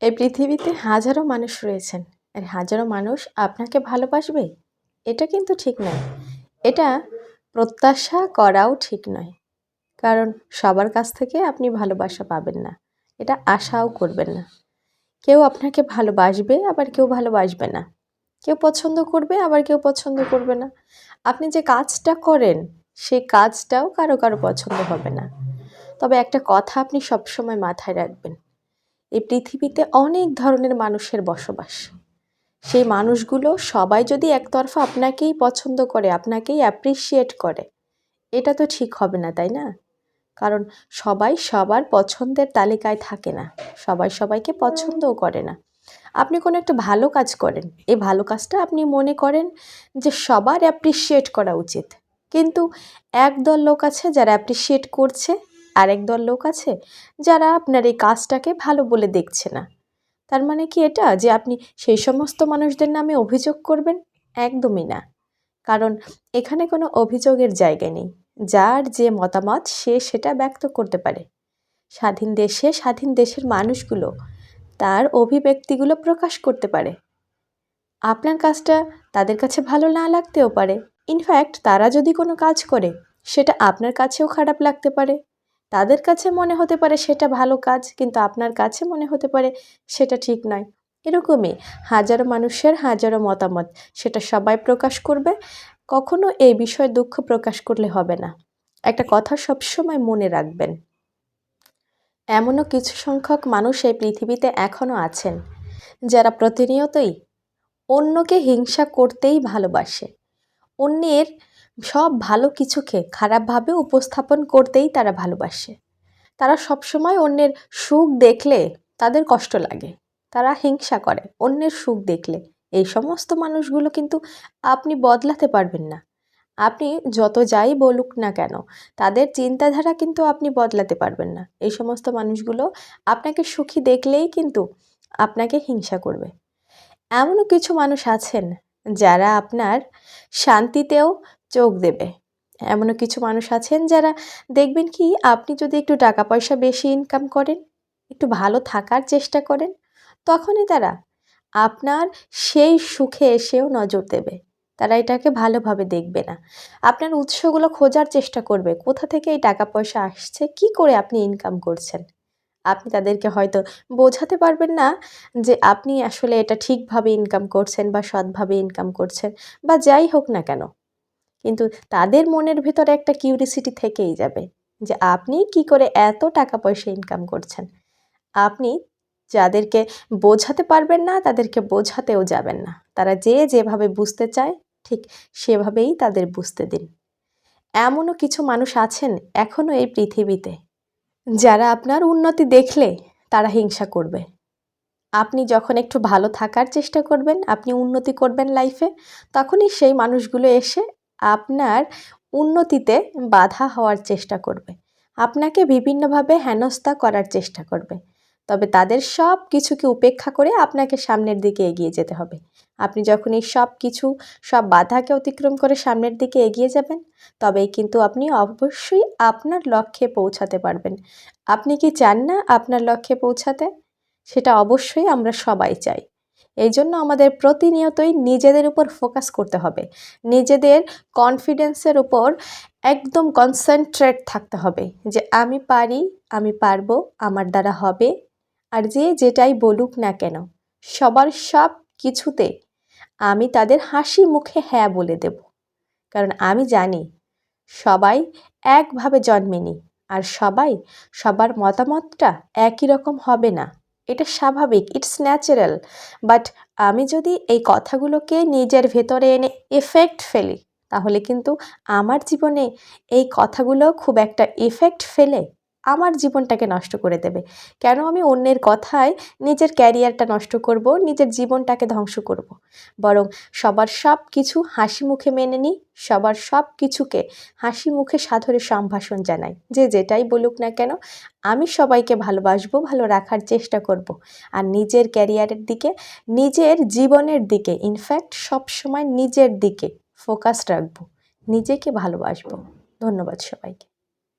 এই পৃথিবীতে হাজারো মানুষ রয়েছেন, আর হাজারো মানুষ আপনাকে ভালোবাসবে? এটা কিন্তু ঠিক নয়। এটা প্রত্যাশা করাও ঠিক নয়। কারণ সবার কাছ থেকে আপনি ভালোবাসা পাবেন না। এটা আশাও করবেন না। কেউ আপনাকে ভালোবাসবে, আবার কেউ ভালোবাসবে না। কেউ পছন্দ করবে, আবার কেউ পছন্দ করবে না। আপনি যে কাজটা করেন, সেই কাজটাও কারও কারও পছন্দ হবে না। তবে একটা কথা আপনি সবসময় মাথায় রাখবেন। এই পৃথিবীতে অনেক ধরনের মানুষের বসবাস। সেই মানুষগুলো সবাই যদি একতরফা আপনাকেই পছন্দ করে, আপনাকেই অ্যাপ্রিসিয়েট করে, এটা তো ঠিক হবে না, তাই না? কারণ সবাই সবার পছন্দের তালিকায় থাকে না, সবাই সবাইকে পছন্দও করে না। আপনি কোনো একটা ভালো কাজ করেন, এই ভালো কাজটা আপনি মনে করেন যে সবার অ্যাপ্রিসিয়েট করা উচিত। কিন্তু একদল লোক আছে যারা অ্যাপ্রিসিয়েট করছে আরেক দল লোক আছে যারা আপনার এই কাজটাকে ভালো বলে দেখছে না। তার মানে কি এটা? যে আপনি সেই সমস্ত মানুষদের নামে অভিযোগ করবেন? একদমই না। কারণ এখানে কোনো অভিযোগের জায়গা নেই। যার যে মতামত সে সেটা ব্যক্ত করতে পারে। স্বাধীন দেশে স্বাধীন দেশের মানুষগুলো তার অভিব্যক্তিগুলো প্রকাশ করতে পারে। আপনার কাজটা তাদের কাছে ভালো না লাগতেও পারে। ইনফ্যাক্ট তারা যদি কোনো কাজ করে, সেটা আপনার কাছেও খারাপ লাগতে পারে। তাদের কাছে মনে হতে পারে সেটা ভালো কাজ, কিন্তু আপনার কাছে মনে হতে পারে সেটা ঠিক নয়। এরকমই হাজারো মানুষের হাজারো মতামত, সেটা সবাই প্রকাশ করবে, কখনো এই বিষয়ে দুঃখ প্রকাশ করলে হবে না। একটা কথা সবসময় মনে রাখবেন। এমনও কিছু সংখ্যক মানুষ এই পৃথিবীতে এখনও আছেন, যারা প্রতিনিয়তই অন্যকে হিংসা করতেই ভালোবাসে। অন্যের সব ভালো কিছুকে খারাপভাবে উপস্থাপন করতেই তারা ভালোবাসে। তারা সবসময় অন্যের সুখ দেখলে তাদের কষ্ট লাগে। তারা হিংসা করে, অন্যের সুখ দেখলে। এই সমস্ত মানুষগুলো কিন্তু আপনি বদলাতে পারবেন না। আপনি যত যাই বলুক না কেন, তাদের চিন্তাধারা কিন্তু আপনি বদলাতে পারবেন না। এই সমস্ত মানুষগুলো আপনাকে সুখী দেখলেই কিন্তু আপনাকে হিংসা করবে। এমনও কিছু মানুষ আছেন যারা আপনার শান্তিতেও চোখ দেবে। এমনও কিছু মানুষ আছেন যারা দেখবেন কি, আপনি যদি একটু টাকা পয়সা বেশি ইনকাম করেন, একটু ভালো থাকার চেষ্টা করেন, তখনই তারা আপনার সেই সুখে এসেও নজর দেবে। তারা এটাকে ভালোভাবে দেখবে না। আপনার উৎসগুলো খোঁজার চেষ্টা করবে, কোথা থেকে এই টাকা পয়সা আসছে, কি করে আপনি ইনকাম করছেন? আপনি তাদেরকে হয়তো বোঝাতে পারবেন না যে আপনি আসলে এটা ঠিকভাবে ইনকাম করছেন বা সৎভাবে ইনকাম করছেন বা যাই হোক না কেন। কিন্তু তাদের মনের ভেতরে একটা কিউরিসিটি থেকেই যাবে যে আপনি কি করে এত টাকা পয়সা ইনকাম করছেন। আপনি যাদেরকে বোঝাতে পারবেন না, তাদেরকে বোঝাতেও যাবেন না। তারা যে যেভাবে বুঝতে চায়, ঠিক সেভাবেই তাদের বুঝতে দিন। এমনও কিছু মানুষ আছেন এখনও এই পৃথিবীতে, যারা আপনার উন্নতি দেখলে তারা হিংসা করবে। আপনি যখন একটু ভালো থাকার চেষ্টা করবেন, আপনি উন্নতি করবেন লাইফে তখনই সেই মানুষগুলো এসে আপনার উন্নতিতে বাধা হওয়ার চেষ্টা করবে। আপনাকে বিভিন্নভাবে হেনস্থা করার চেষ্টা করবে। তবে তাদের সব কিছুকে উপেক্ষা করে আপনাকে সামনের দিকে এগিয়ে যেতে হবে। আপনি যখন এই সব কিছু, সব বাধাকে অতিক্রম করে সামনের দিকে এগিয়ে যাবেন, তবেই কিন্তু আপনি অবশ্যই আপনার লক্ষ্যে পৌঁছাতে পারবেন। আপনি কি চান না আপনার লক্ষ্যে পৌঁছাতে? সেটা অবশ্যই আমরা সবাই চাই। এই জন্য আমাদের প্রতিনিয়তই নিজেদের উপর ফোকাস করতে হবে। নিজেদের কনফিডেন্সের উপর একদম কনসেন্ট্রেট থাকতে হবে যে আমি পারি, আমি পারব, আমার দ্বারা হবে। আর যে যেটাই বলুক না কেন, সবার সব কিছুতে আমি তাদের হাসি মুখে হ্যাঁ বলে দেব। কারণ আমি জানি সবাই একভাবে জন্মেনি আর সবাই সবার মতামতটা একই রকম হবে না। এটা স্বাভাবিক ইটস ন্যাচারাল বাট আমি যদি এই কথাগুলোকে নিজের ভেতরে এনে এফেক্ট ফেলি, তাহলে কিন্তু আমার জীবনে এই কথাগুলো খুব একটা এফেক্ট ফেলে। আমার জীবনটাকে নষ্ট করে দেবে। কেন আমি অন্যের কথায় নিজের ক্যারিয়ারটা নষ্ট করব, নিজের জীবনটাকে ধ্বংস করব। বরং সবার সব কিছু হাসি মুখে মেনে নিই, সবার সব কিছুকে হাসি মুখে সাধরে সম্ভাষণ জানাই। যে যেটাই বলুক না কেন, আমি সবাইকে ভালোবাসবো, ভালো রাখার চেষ্টা করব। আর নিজের ক্যারিয়ারের দিকে, নিজের জীবনের দিকে ইনফ্যাক্ট সবসময় নিজের দিকে ফোকাস রাখব। নিজেকে ভালোবাসবো। ধন্যবাদ সবাইকে।